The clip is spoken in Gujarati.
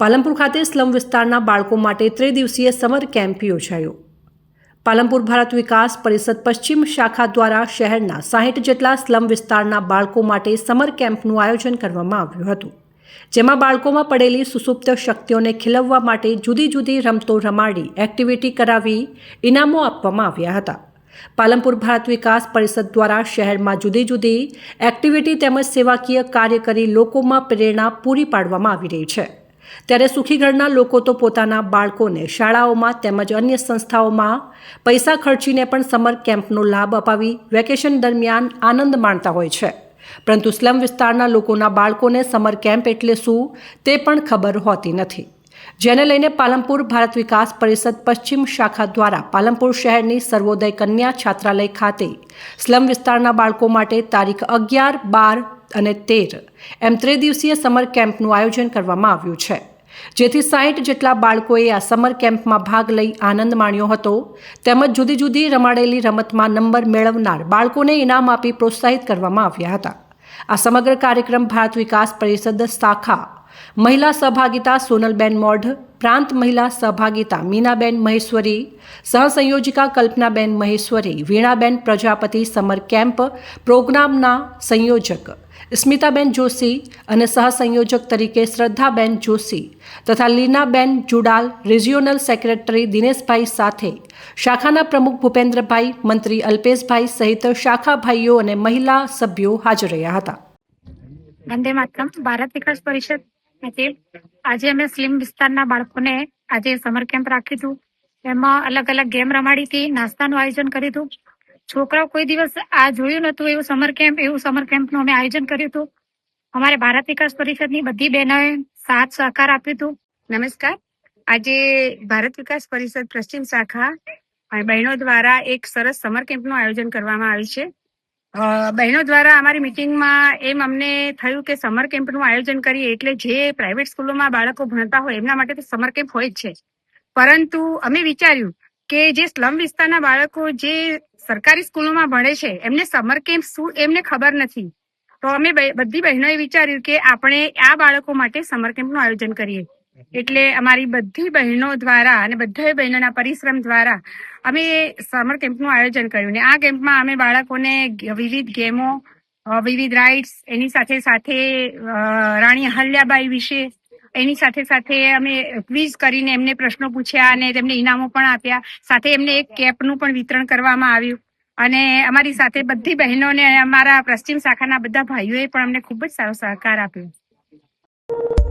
પાલનપુર ખાતે સ્લમ વિસ્તારના બાળકો માટે ત્રિદિવસીય સમર કેમ્પ યોજાયો. પાલનપુર ભારત વિકાસ પરિષદ પશ્ચિમ શાખા દ્વારા શહેરના સાહીઠ જેટલા સ્લમ વિસ્તારના બાળકો માટે સમર કેમ્પનું આયોજન કરવામાં આવ્યું હતું, જેમાં બાળકોમાં પડેલી સુસુપ્ત શક્તિઓને ખીલવવા માટે જુદી જુદી રમતો રમાડી, એક્ટિવિટી કરાવી, ઇનામો આપવામાં આવ્યા હતા. પાલનપુર ભારત વિકાસ પરિષદ દ્વારા શહેરમાં જુદી જુદી એક્ટિવિટી તેમજ સેવાકીય કાર્ય કરી લોકોમાં પ્રેરણા પૂરી પાડવામાં આવી રહી છે. ત્યારે સુખીગઢના લોકો તો પોતાના બાળકોને શાળાઓમાં તેમજ અન્ય સંસ્થાઓમાં પૈસા ખર્ચીને પણ સમર કેમ્પનો લાભ અપાવી વેકેશન દરમિયાન આનંદ માણતા હોય છે. પરંતુ સ્લમ વિસ્તારના લોકોના બાળકોને સમર કેમ્પ એટલે શું તે પણ ખબર હોતી નથી. જેને લઈને પાલનપુર ભારત વિકાસ પરિષદ પશ્ચિમ શાખા દ્વારા પાલનપુર શહેરની સર્વોદય કન્યા છાત્રાલય ખાતે સ્લમ વિસ્તારના બાળકો માટે તારીખ અગિયાર બાર અને તેર. એમ ત્રિદિવસીય સમર કેમ્પનું આયોજન કરવામાં આવ્યું છે. જેથી સાહીઠ જેટલા બાળકોએ આ સમર કેમ્પમાં ભાગ લઈ આનંદ માણ્યો હતો. તેમજ જુદી જુદી રમાડેલી રમતમાં નંબર મેળવનાર બાળકોને ઇનામ આપી પ્રોત્સાહિત કરવામાં આવ્યા હતા. આ સમગ્ર કાર્યક્રમ ભારત વિકાસ પરિષદ શાખા, મહિલા સહભાગિતા સોનલબેન મોઢ, પ્રાંત મહિલા સહભાગિતા મીનાબેન મહેશ્વરી, સહસંયોજિકા કલ્પનાબેન મહેશ્વરી, વીણાબેન પ્રજાપતિ સમર કેમ્પ, પ્રોગ્રામના સંયોજક સ્મિતાબેન જોશી અને સહસંયોજક તરીકે શ્રદ્ધાબેન જોશી તથા લીનાબેન જુડાલ રિજિયોનલ સેક્રેટરી દિનેશભાઈ સાથે. શાખાના પ્રમુખ ભૂપેન્દ્રભાઈ, મંત્રી અલ્પેશભાઈ સહિત શાખા ભાઈઓ અને મહિલા સભ્યો હાજર રહ્યા હતા. વંદે માતરમ. ભારત વિકાસ પરિષદ આજે અમે સ્લિમ વિસ્તારના બાળકોને આજે સમર કેમ્પ રાખ્યું હતું. એમાં અલગ અલગ ગેમ રમાડી હતી, નાસ્તાનું આયોજન કર્યું છોકરાઓ કોઈ દિવસ આ જોયું નતું, એવું સમર કેમ્પ એવું સમર કેમ્પનું અમે આયોજન કર્યું હતું. અમારે ભારત વિકાસ પરિષદની બધી બહેનોએ સાથ સહકાર આપ્યું હતું. નમસ્કાર. આજે ભારત વિકાસ પરિષદ પશ્ચિમ શાખા બહેનો દ્વારા એક સરસ સમર કેમ્પનું આયોજન કરવામાં આવ્યું છે. બહેનો દ્વારા અમારી મિટિંગમાં એમ અમને થયું કે સમર કેમ્પનું આયોજન કરીએ એટલે જે પ્રાઇવેટ સ્કૂલોમાં બાળકો ભણતા હોય એમના માટે તો સમર કેમ્પ હોય જ છે. પરંતુ અમે વિચાર્યું કે જે સ્લમ વિસ્તારના બાળકો જે સરકારી સ્કૂલોમાં ભણે છે. એમને સમર કેમ્પ શું એમને ખબર નથી. તો અમે બધી બહેનોએ વિચાર્યું કે આપણે આ બાળકો માટે સમર કેમ્પનું આયોજન કરીએ. એટલે અમારી બધી બહેનો દ્વારા અને બધા બહેનોના પરિશ્રમ દ્વારા અમે સમર કેમ્પનું આયોજન કર્યું ને આ કેમ્પમાં અમે બાળકોને વિવિધ ગેમો વિવિધ રાઇડ્સ એની સાથે સાથે રાણી અહલ્યાબાઈ વિશે એની સાથે સાથે અમે ક્વિઝ કરીને એમને પ્રશ્નો પૂછ્યા અને તેમને ઇનામો પણ આપ્યા. સાથે એમને એક કેપનું પણ વિતરણ કરવામાં આવ્યું. અને અમારી સાથે બધી બહેનોને અમારા પશ્ચિમ શાખાના બધા ભાઈઓએ પણ અમને ખૂબ જ સારો સહકાર આપ્યો.